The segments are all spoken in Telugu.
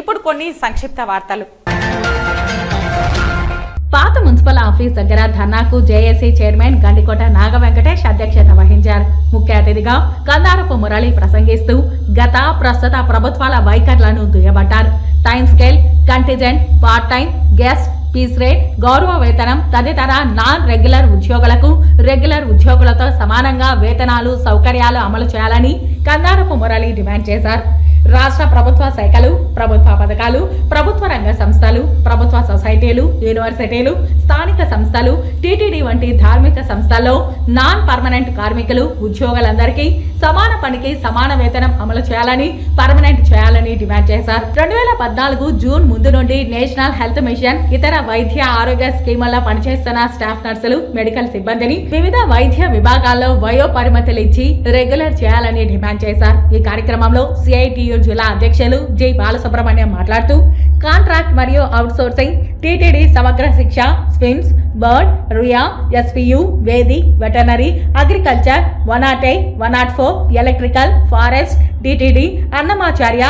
ఇప్పుడు కొన్ని సంక్షిప్త వార్తలు. పాత మున్సిపల్ ఆఫీస్ దగ్గర ధర్నాకు జేఏసీ చైర్మన్ గండికోట నాగ వెంకటేష్ అధ్యక్షత వహించారు. ముఖ్య అతిథిగా కందారపు మురళి ప్రసంగిస్తూ గత ప్రస్తుత ప్రభుత్వాల వైఖరులను దుయ్యబట్టారు. Time scale contingent part time guest piece rate గౌరవ వేతనం తదితర నాన్ రెగ్యులర్ ఉద్యోగులకు రెగ్యులర్ ఉద్యోగులతో సమానంగా వేతనాలు సౌకర్యాలు అమలు చేయాలని కందారపు మురళి డిమాండ్ చేశారు. రాష్ట్ర ప్రభుత్వ శాఖలు ప్రభుత్వ పథకాలు ప్రభుత్వ రంగ సంస్థలు ప్రభుత్వ సొసైటీలు యూనివర్సిటీలు స్థానిక సంస్థలు టీటీడీ వంటి ధార్మిక సంస్థల్లో నాన్ పర్మనెంట్ కార్మికులు ఉద్యోగులందరికీ సమాన పనికి సమాన వేతనం అమలు చేయాలని పర్మనెంట్ చేయాలని డిమాండ్ చేశారు. రెండు వేల పద్నాలుగు జూన్ ముందు నుండి నేషనల్ హెల్త్ మిషన్ ఇతర వైద్య ఆరోగ్య స్కీముల్లో పనిచేస్తున్న స్టాఫ్ నర్సులు మెడికల్ సిబ్బందిని వివిధ వైద్య విభాగాల్లో వయో పరిమితులు ఇచ్చి రెగ్యులర్ చేయాలని డిమాండ్ చేశారు. ఈ కార్యక్రమంలో సిఐటియు జిల్లా అధ్యక్షులు జై బాలసుబ్రహ్మణ్యం మాట్లాడుతూ కాంట్రాక్ట్ మరియు అవుట్సోర్సింగ్ టీటీడీ సమగ్ర శిక్ష స్విమ్స్ బర్డ్ రుయా ఎస్పియు వేది veterinary agriculture one not eight one not four electrical forest DTD Annamacharya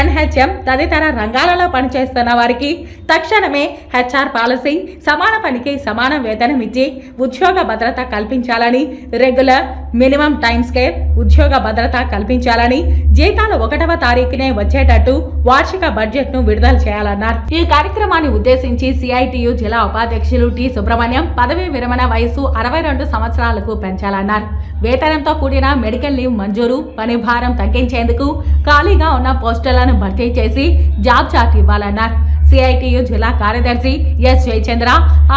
NHM తదితర రంగాలలో పనిచేస్తున్న వారికి తక్షణమే హెచ్ఆర్ పాలసీ సమాన పనికి సమాన వేతనం ఇచ్చి ఉద్యోగ భద్రత కల్పించాలని రెగ్యులర్ మినిమం టైం స్కేల్ ఉద్యోగ భద్రత కల్పించాలని జీతాలు ఒకటవ తారీఖునే వచ్చేటట్టు వార్షిక బడ్జెట్ను విడుదల చేయాలన్నారు. ఈ కార్యక్రమాన్ని ఉద్దేశించి సిఐటియు జిల్లా ఉపాధ్యక్షులు టి సుబ్రహ్మణ్యం పదవీ విరమణ వయసు అరవై రెండు సంవత్సరాలకు పెంచాలన్నారు. వేతనంతో కూడిన మెడికల్ లీవ్ మంజూరు పని భారం తగ్గించేందుకు ఖాళీగా ఉన్న పోస్టులను భర్తీ చేసి జాబ్ చార్ట్ ఇవ్వాలన్నారు. సిఐటియు జిల్లా కార్యదర్శి ఎస్ జయచంద్ర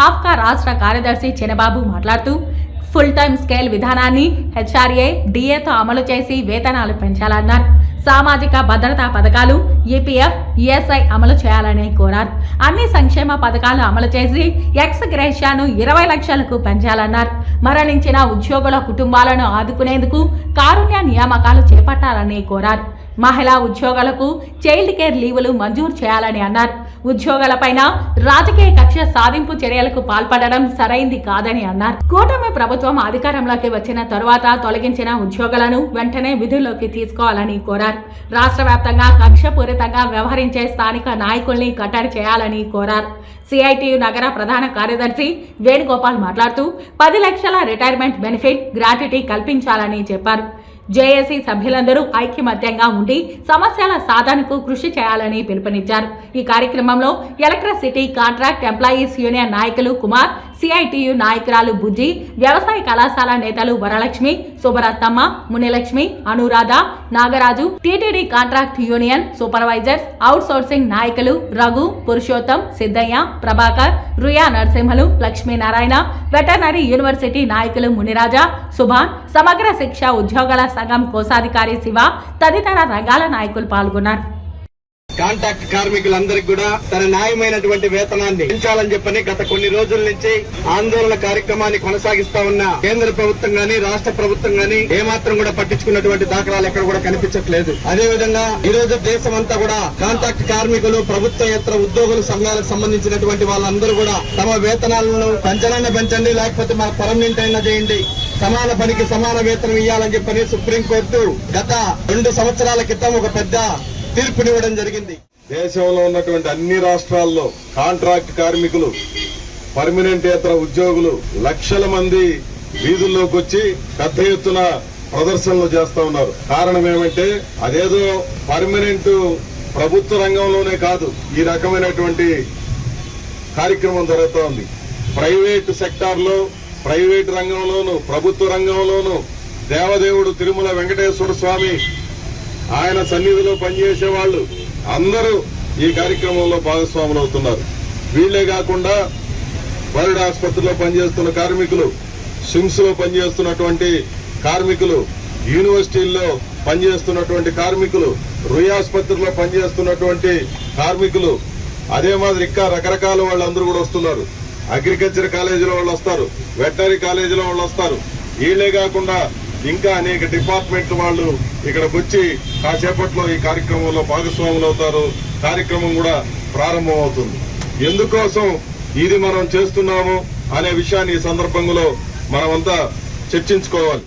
ఆఫ్కా రాష్ట్ర కార్యదర్శి చినబాబు మాట్లాడుతూ ఫుల్ టైం స్కేల్ విధానాన్ని హెచ్ఆర్ఏ డిఏతో అమలు చేసి వేతనాలు పెంచాలన్నారు. సామాజిక భద్రతా పథకాలు ఈపీఎఫ్ ఈఎస్ఐ అమలు చేయాలని కోరారు. అన్ని సంక్షేమ పథకాలు అమలు చేసి ఎక్స్ గ్రేషియాను ఇరవై లక్షలకు పెంచాలన్నారు. మరణించిన ఉద్యోగుల కుటుంబాలను ఆదుకునేందుకు కారుణ్య నియామకాలు చేపట్టాలని కోరారు. మహిళా ఉద్యోగాలకు చైల్డ్ కేర్ లీవులు మంజూరు చేయాలని అన్నారు. ఉద్యోగాలపైన రాజకీయ కక్ష సాధింపు చర్యలకు పాల్పడడం సరైంది కాదని అన్నారు. కూటమి ప్రభుత్వం అధికారంలోకి వచ్చిన తరువాత తొలగించిన ఉద్యోగాలను వెంటనే విధుల్లోకి తీసుకోవాలని కోరారు. రాష్ట్ర వ్యాప్తంగా కక్షపూరితంగా వ్యవహరించే స్థానిక నాయకుల్ని కట్టడి చేయాలని కోరారు. సిఐటియు నగర ప్రధాన కార్యదర్శి వేణుగోపాల్ మాట్లాడుతూ పది లక్షల రిటైర్మెంట్ బెనిఫిట్ గ్రాట్యుటీ కల్పించాలని చెప్పారు. జేఏసీ సభ్యులందరూ ఐక్యమత్యంగా ఉండి సమస్యల సాధనకు కృషి చేయాలని పిలుపునిచ్చారు. ఈ కార్యక్రమంలో ఎలక్ట్రిసిటీ కాంట్రాక్ట్ ఎంప్లాయీస్ యూనియన్ నాయకులు కుమార్ సిఐటియు నాయకురాలు బుజ్జి వ్యవసాయ కళాశాల నేతలు Varalakshmi Subharathamma Munilakshmi Anuradha Nagaraju TTD contract union supervisors outsourcing నాయకులు రఘు పురుషోత్తం సిద్ధయ్య ప్రభాకర్ రుయా నరసింహలు లక్ష్మీనారాయణ వెటర్నరీ యూనివర్సిటీ నాయకులు మునిరాజా సుభాన్ సమగ్ర శిక్ష ఉద్యోగుల సంఘం కోశాధికారి శివ తదితర రంగాల నాయకులు పాల్గొన్నారు. కాంట్రాక్ట్ కార్మికులందరికీ కూడా తన న్యాయమైనటువంటి వేతనాన్ని పెంచాలని చెప్పని గత కొన్ని రోజుల నుంచి ఆందోళన కార్యక్రమాన్ని కొనసాగిస్తా ఉన్న కేంద్ర ప్రభుత్వం గాని రాష్ట్ర ప్రభుత్వం గాని ఏమాత్రం కూడా పట్టించుకున్నటువంటి దాఖలాలు ఎక్కడ కూడా కనిపించట్లేదు. అదే విధంగా ఈ రోజు దేశం అంతా కూడా కాంట్రాక్ట్ కార్మికులు ప్రభుత్వేతర ఉద్యోగుల సంఘాలకు సంబంధించినటువంటి వాళ్ళందరూ కూడా తమ వేతనాలను పెంచాలన్నా పెంచండి లేకపోతే మన పర్మనెంట్ అయినా చేయండి. సమాన పనికి సమాన వేతనం ఇవ్వాలని చెప్పని సుప్రీంకోర్టు గత రెండు సంవత్సరాల క్రితం ఒక పెద్ద తీర్పునివ్వడం జరిగింది. దేశంలో ఉన్నటువంటి అన్ని రాష్ట్రాల్లో కాంట్రాక్ట్ కార్మికులు పర్మనెంట్ ఇతర ఉద్యోగులు లక్షల మంది వీధుల్లోకి వచ్చి పెద్ద ఎత్తున ప్రదర్శనలు చేస్తా ఉన్నారు. కారణం ఏమంటే అదేదో పర్మనెంట్ ప్రభుత్వ రంగంలోనే కాదు ఈ రకమైనటువంటి కార్యక్రమం జరుగుతోంది ప్రైవేట్ సెక్టార్లో ప్రైవేట్ రంగంలోను ప్రభుత్వ రంగంలోను దేవదేవుడు తిరుమల వెంకటేశ్వర స్వామి ఆయన సన్నిధిలో పనిచేసే వాళ్ళు అందరూ ఈ కార్యక్రమంలో భాగస్వాములు అవుతున్నారు వీళ్ళే కాకుండా వరుడు ఆసుపత్రిలో పనిచేస్తున్న కార్మికులు సిమ్స్లో పనిచేస్తున్నటువంటి కార్మికులు యూనివర్సిటీల్లో పనిచేస్తున్నటువంటి కార్మికులు రుయ్ ఆసుపత్రిలో పనిచేస్తున్నటువంటి కార్మికులు అదే మాదిరి ఇంకా రకరకాల వాళ్ళందరూ కూడా వస్తున్నారు. అగ్రికల్చర్ కాలేజీలో వాళ్ళు వస్తారు వెటనరీ కాలేజీలో వాళ్ళు వస్తారు. వీళ్ళే కాకుండా ఇంకా అనేక డిపార్ట్మెంట్ వాళ్ళు ఇక్కడికి వచ్చి కాసేపట్లో ఈ కార్యక్రమంలో భాగస్వాములు అవుతారు కార్యక్రమం కూడా ప్రారంభం అవుతుంది ఎందుకోసం ఇది మనం చేస్తున్నాము అనే విషయాన్ని ఈ సందర్భంలో మనమంతా చర్చించుకోవాలి.